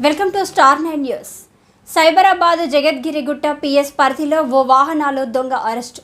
Welcome to star nine news. Cyberabad Jagadgirigutta PS పరిధిలో ఓ వాహనాలు దొంగ అరెస్టు.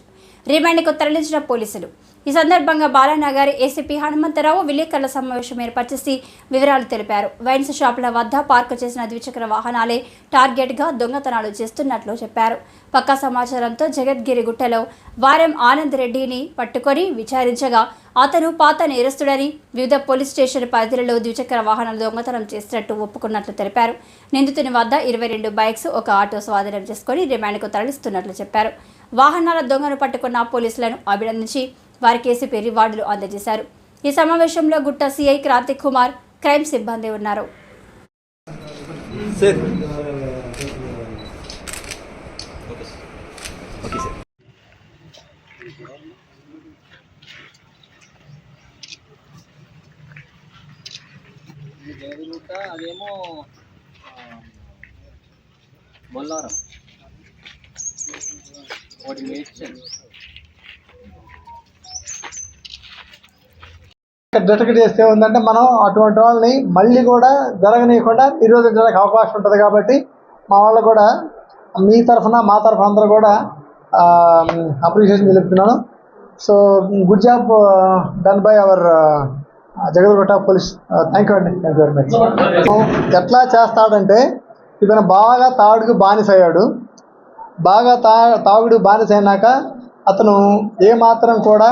రిమాండ్కు తరలించిన పోలీసులు. ఈ సందర్భంగా బాలానగర్ ఏసీపీ హనుమంతరావు విలేకరుల సమావేశం ఏర్పాటు చేసి వివరాలు తెలిపారు. వైన్స్ షాపుల వద్ద పార్కు చేసిన ద్విచక్ర వాహనాలే టార్గెట్గా దొంగతనాలు చేస్తున్నట్లు చెప్పారు. పక్కా సమాచారంతో జగద్గిరి గుట్టలో వారం ఆనంద్ రెడ్డిని పట్టుకొని విచారించగా అతను పాత నేరస్తుడని వివిధ పోలీస్ స్టేషన్ పరిధిలో ద్విచక్ర వాహనాలు దొంగతనం చేసినట్టు ఒప్పుకున్నట్లు తెలిపారు. నిందితుని వద్ద ఇరవై రెండు బైక్స్ ఒక ఆటో స్వాధీనం చేసుకుని రిమాండ్కు తరలిస్తున్నట్లు చెప్పారు. వాహనాల దొంగను పట్టుకున్న పోలీసులను అభినందించి వారికి ఏసీపీ రివార్డులు అందజేశారు. ఈ సమావేశంలో గుట్ట సిఐ క్రాంతిక్ కుమార్ క్రైమ్ సిబ్బంది ఉన్నారు. సార్. Okay sir. ఇది జగదిగుట్ట అదేమో బొల్లారం ఒకటి మేడ్చల్ డిటెక్ట్ చేస్తే ఉందంటే మనం అటువంటి వాళ్ళని మళ్ళీ కూడా జరగనీయకుండా నిరోధించడానికి అవకాశం ఉంటుంది కాబట్టి మా వాళ్ళు కూడా మీ తరఫున మా తరఫున అందరూ కూడా అప్రిషియేషన్ తెలుపుతున్నాను. So good job done by our Jagadgirigutta police thank you అండి. థ్యాంక్ యూ వెరీ మచ్ ఎట్లా చేస్తాడంటే ఇతను బాగా తాగుడుకు బానిస అయ్యాడు బాగా తా తాగుడు బానిస అయినాక అతను ఏమాత్రం కూడా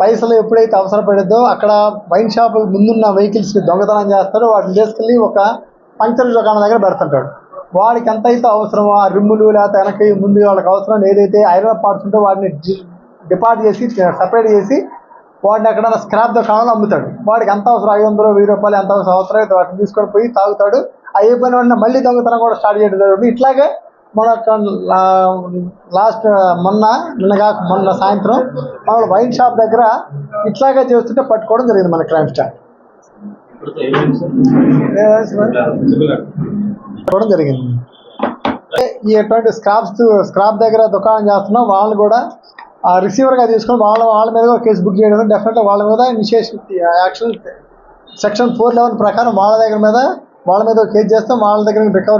పైసలు ఎప్పుడైతే అవసరపడిద్దో అక్కడ వైన్ షాప్ ముందున్న వెహికల్స్కి దొంగతనం చేస్తాడో. వాటిని తీసుకెళ్ళి ఒక పంక్చర్ దుకాణం దగ్గర పెడుతుంటాడు వాడికి ఎంత అయితే అవసరమో ఆ రిమ్ములు లేకపోతే వెనక్కి ముందు వాళ్ళకి అవసరం ఏదైతే ఐరన్ పార్ట్స్ ఉంటే వాటిని డిపాజిట్ చేసి సపరేట్ చేసి వాడిని అక్కడ స్క్రాప్ దుకాణంలో అమ్ముతాడు. వాడికి ఎంత అవసరం? ఐదు వందలు వెయ్యి రూపాయలు ఎంత అవసరం? అవసరం అయితే వాటిని తీసుకొని పోయి తాగుతాడు. ఆ అయిపోయిన వాడిని మళ్ళీ దొంగతనం కూడా స్టార్ట్ చేయడం జరుగుతుంది. ఇట్లాగే మన లాస్ట్ మొన్న నిన్నగా మొన్న సాయంత్రం మన వైన్ షాప్ దగ్గర ఇట్లాగే చేస్తుంటే పట్టుకోవడం జరిగింది మన క్రైమ్ స్టార్ పట్టుకోవడం జరిగింది. ఈ ఎటువంటి స్క్రాప్స్ స్క్రాప్ దగ్గర దుకాణం చేస్తున్నాం వాళ్ళు కూడా ఆ రిసీవర్గా తీసుకొని వాళ్ళ వాళ్ళ మీద కూడా కేసు బుక్ చేయడం డెఫినెట్గా వాళ్ళ మీద initiation action section four eleven ప్రకారం వాళ్ళ దగ్గర మీద వాళ్ళ మీద కేసు చేస్తాం వాళ్ళ దగ్గర రికవర్